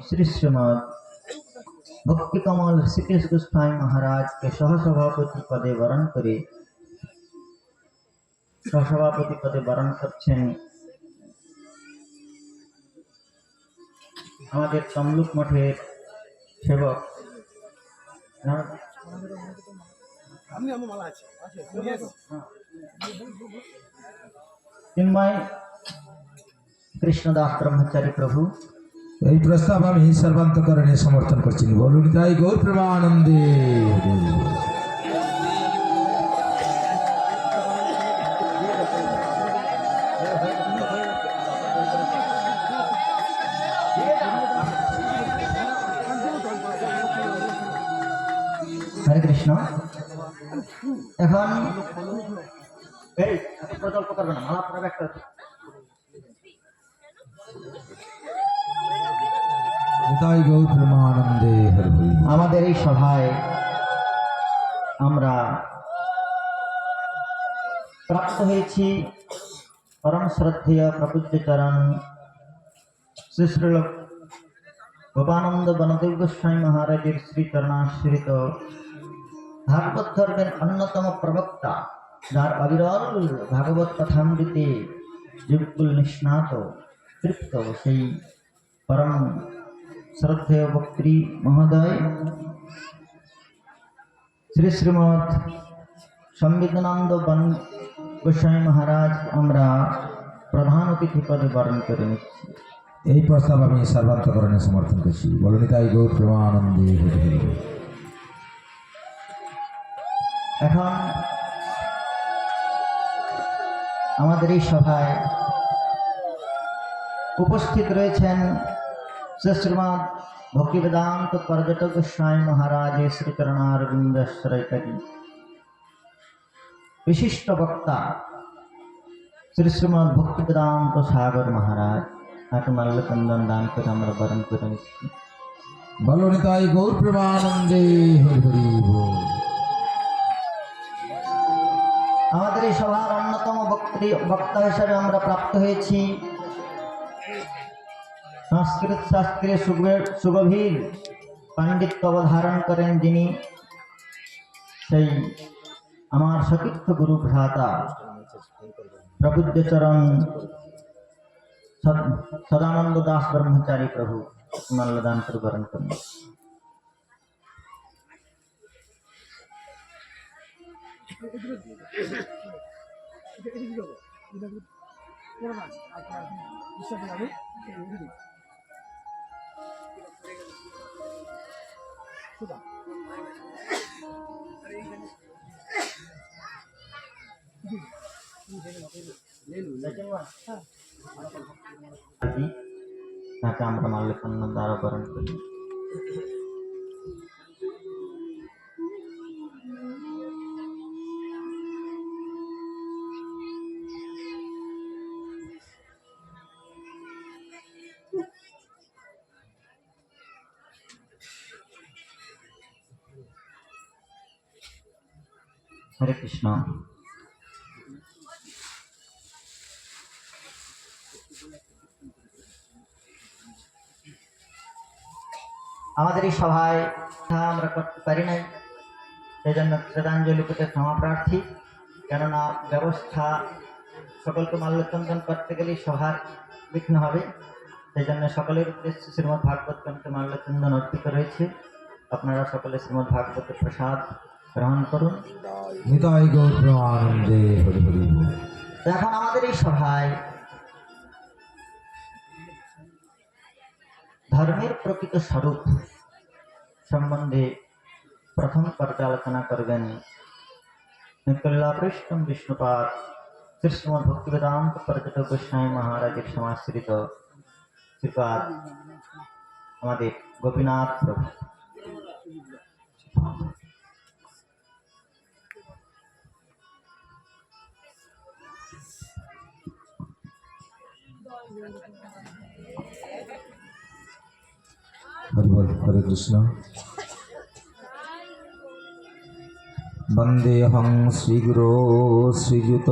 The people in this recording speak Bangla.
श्री श्रीमद भक्ति कमल ऋषिकेश गोस्वामी महाराज के সহসভাপতি পদে বরণ করে সহসভাপতি পদে বরণ করছেন আমাদের তমলুক মঠের সেবক আমি আমার মালা আছে আছে নিয়ে এসো। চিন্ময় কৃষ্ণদাস ব্রহ্মচারী প্রভু এই প্রস্তাব আমি সর্বান্তকরণে সমর্থন করছি। বলুন তাই গৌর প্রেমানন্দে। হরে এখন আমাদের এই সভায় আমরা প্রাপ্ত হয়েছি পরম শ্রদ্ধেয় প্রপূজ্য চরণ শ্রীশ্রীল গোপানন্দ বনদেব গোস্বামী মহারাজের শ্রীচরণাশ্রিত ভাগবত ধর্মের অন্যতম প্রবক্তা, যার অবিরল ভাগবত কথামৃতে যুগকুল নিষ্ণাত, তৃপ্ত সেই পরম শ্রদ্ধেয় বক্ত্রী মহোদয় শ্রী শ্রীমৎ সংবিধানন্দ বন গোস্বামী মহারাজ আমরা প্রধান অতিথি পদে বরণ করে নিচ্ছি। এই প্রস্তাব আমি সর্বান্তকরণে সমর্থন করছি। বলুন তাই গৌর প্রেমানন্দে এখন আমাদের এই সভায় উপস্থিত রয়েছেন শ্রী শ্রীমৎ ভক্তি বেদান্ত পর্যটক গোস্বামী মহারাজ শ্রীচরণারবিন্দাশ্রয়কারী বিশিষ্ট বক্তা শ্রী শ্রীমৎ ভক্তি বেদান্ত সাগর মহারাজ তাকে মাল্যচন্দন দান করে আমরা বরণ করে নিচ্ছি বলুন তাই গৌর প্রেমানন্দে হরি আমাদের এই সভার অন্যতম বক্তা হিসাবে আমরা প্রাপ্ত হয়েছি সংস্কৃত শাস্ত্রে সুগভীর পাণ্ডিত্য অবধারণ করেন যিনি সেই আমার সতীর্থ গুরু ভ্রাতা প্রবুদ্ধচরণ সদানন্দ দাস ব্রহ্মচারী প্রভু মাল্যদান পরিবরণ করুন এটা Nah, campur malih tentara bareng হরে কৃষ্ণ। আমাদের এই সভায় আমরা করতে পারি নাই। সেই জন্য শ্রদ্ধাঞ্জলি পেতে ক্ষমা প্রার্থী। কেননা ব্যবস্থা সকলকে মাল্যচন্দন করতে গেলেই সভার বিঘ্ন হবে। সেই জন্য সকলের উদ্দেশ্যে শ্রীমৎ ভাগবত গ্রন্থে মাল্যচন্দন অর্পিত রয়েছে। আপনারা সকলে শ্রীমৎ ভাগবতের প্রসাদ গ্রহণ করুন নিতাই গৌর প্রেমানন্দে হরি হরি এখন আমাদের এই সভায় ধর্মের প্রকৃত স্বরূপ সম্বন্ধে প্রথম পর্যালোচনা করবেন নিকল্লাপৃষ্টম বিষ্ণুপাদ কৃষ্ণ ভক্তিবেদান্ত পর্যটক গোস্বামী মহারাজের সমাশ্রিত শ্রীপাদ আমাদের গোপীনাথ প্রভু। হরি বল হরে কৃষ্ণ বন্দেহং শ্রীগুরো শ্রীযুত